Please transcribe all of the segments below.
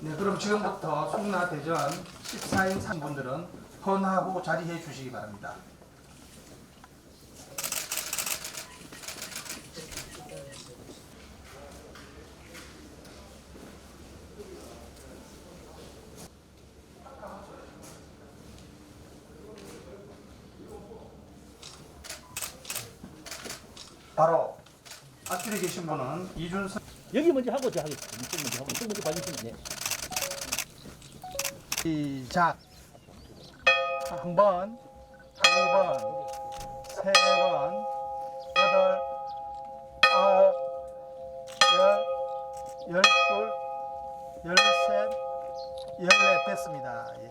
그럼 지금부터 송나 대전 14인 상분들은 헌하고 자리해 주시기 바랍니다. 바로 앞줄에 계신 분은 이준석 여기 먼저 하고 저 하겠습니다. 이쪽 먼저 하고 이쪽 먼저 봐주시면 네. 시작. 한 번, 두 번, 세 번, 여덟, 아홉, 열, 열둘, 열셋, 열넷 됐습니다. 예.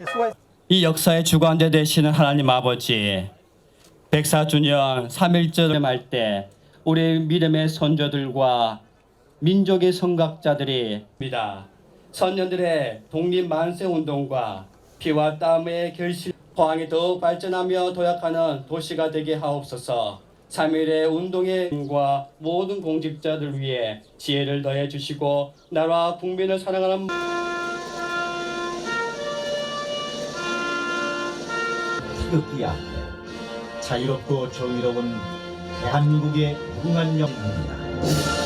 예, 수고했. 이 역사의 주관자 되시는 하나님 아버지 백사주년 3.1절을 말때 우리 믿음의 선조들과 민족의 선각자들이 입니다. 선녀들의 독립 만세 운동과 피와 땀의 결실 포항이 더욱 발전하며 도약하는 도시가 되게 하옵소서. 3.1의 운동의 과 모든 공직자들 위해 지혜를 더해 주시고 나라와 국민을 사랑하는 태극기 앞에 자유롭고 정의로운 대한민국의 무궁한 영웅입니다.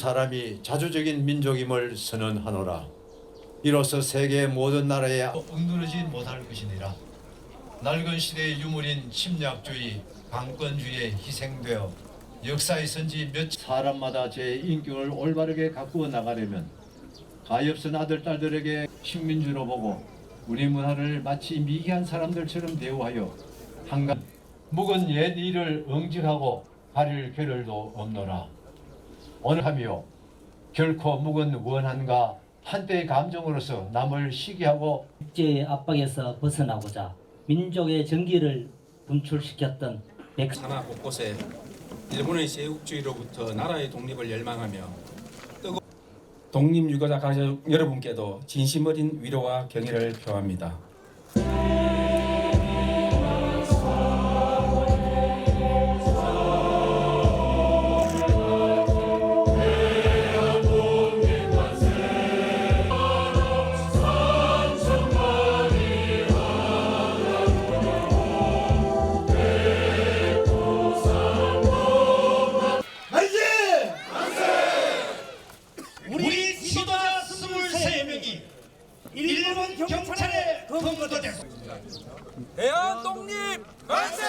사람이 자주적인 민족임을 선언하노라. 이로써 세계 모든 나라에 억누르지 못할 것이니라. 낡은 시대의 유물인 침략주의, 강권주의에 희생되어 역사의 선지 몇 사람마다 제 인격을 올바르게 가꾸어 나가려면 가엾은 아들 딸들에게 식민주로 보고 우리 문화를 마치 미개한 사람들처럼 대우하여 한간 묵은 옛 일을 응징하고 가릴 겨를도 없노라. 오늘 하며 결코 묵은 원한과 한때의 감정으로서 남을 시기하고 국제의 압박에서 벗어나고자 민족의 정기를 분출시켰던 백 산하 곳곳에 일본의 제국주의로부터 나라의 독립을 열망하며 뜨거 독립 유가자 가족 여러분께도 진심 어린 위로와 경의를 표합니다. 일본 경찰에 검거됐습니다. 대한 독립! 만세!